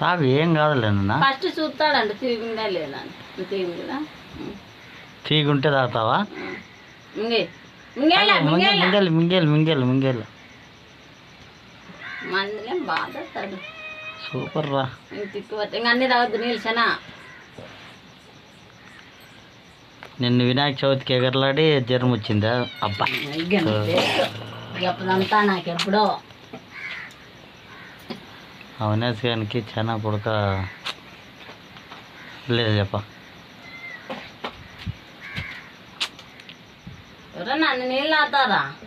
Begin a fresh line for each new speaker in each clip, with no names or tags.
తాగు ఏం కాదులేనన్నా
ఫస్ట్ చూస్తాడండి తిరిగిందా లేదా?
తీగుంటే తాగుతావా? మింగేలు
మింగేలా?
మింగేలు మింగేలు
మందులే
సూపర్ రా.
ఇంక అన్ని తాగొద్దు నిల్చనా
నిన్ను వినాయక చవితికి ఎగరలాడి జ్వరం వచ్చిందా అబ్బా
ఎప్పుడంతా నాకు ఎప్పుడో
అవినాష్ గారికి చాలా పుడక లేదు చెప్ప.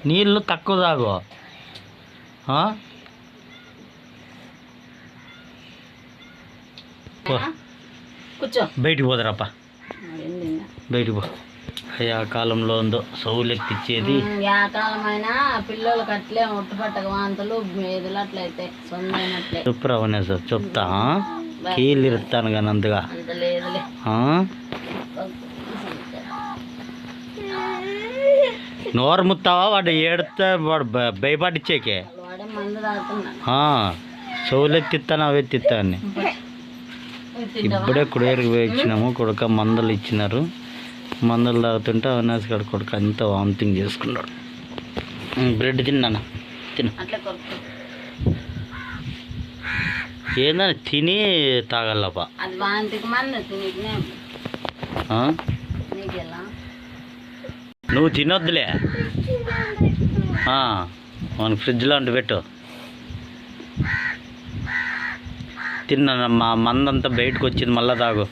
నీళ్ళు
తక్కువ తాగు.
కూర్చో.
బయటికి
ఇంకా?
బయటికి పో. అయ్యా కాలంలో ఉందో సౌలెత్తిచ్చేది
ఉమ్, యాకాలమైనా పిల్లలు అట్లే ఒట్టుపట్టక వాంతులు మేదులు అట్లయితే సొందైనట్లే
అవినాష్ చెప్తా కీళ్ళు ఇరుస్తాను కానీ అంతగా. ఆ? నోరు ముత్తావా? వాడు ఏడితే వాడు భయపడిచ్చేకే. సౌలెత్తిస్తాను అవి ఎత్తిస్తాను ఇప్పుడే కుడియరికి పోయి ఇచ్చినాము కొడుక మందులు ఇచ్చినారు. మందులు తాగుతుంటే అవినాష్ గారు కొడుక అంతా వామిటింగ్ చేసుకున్నాడు. బ్రెడ్ తిన్నాను తిను. ఏందని? తిని తాగలప నువ్వు తినొద్దులే. మనకి ఫ్రిడ్జ్లో ఉండి పెట్టు. తిన్నాను మా మందంతా బయటకు వచ్చింది మళ్ళా తాగు?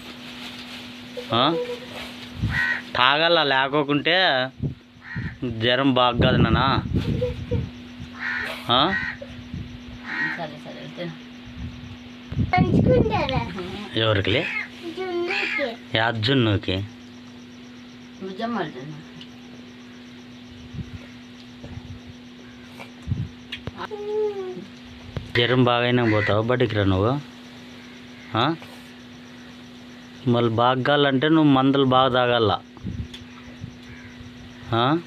తాగాల లేకోకుంటే జ్వరం బాగా
సరే తిను
ఎవరికిలే అర్జున్కి జ్వరం బాగైనా పోతావు బడికి రా నువ్వు? మళ్ళీ బాగాలంటే నువ్వు మందులు బాగా తాగాల. huh?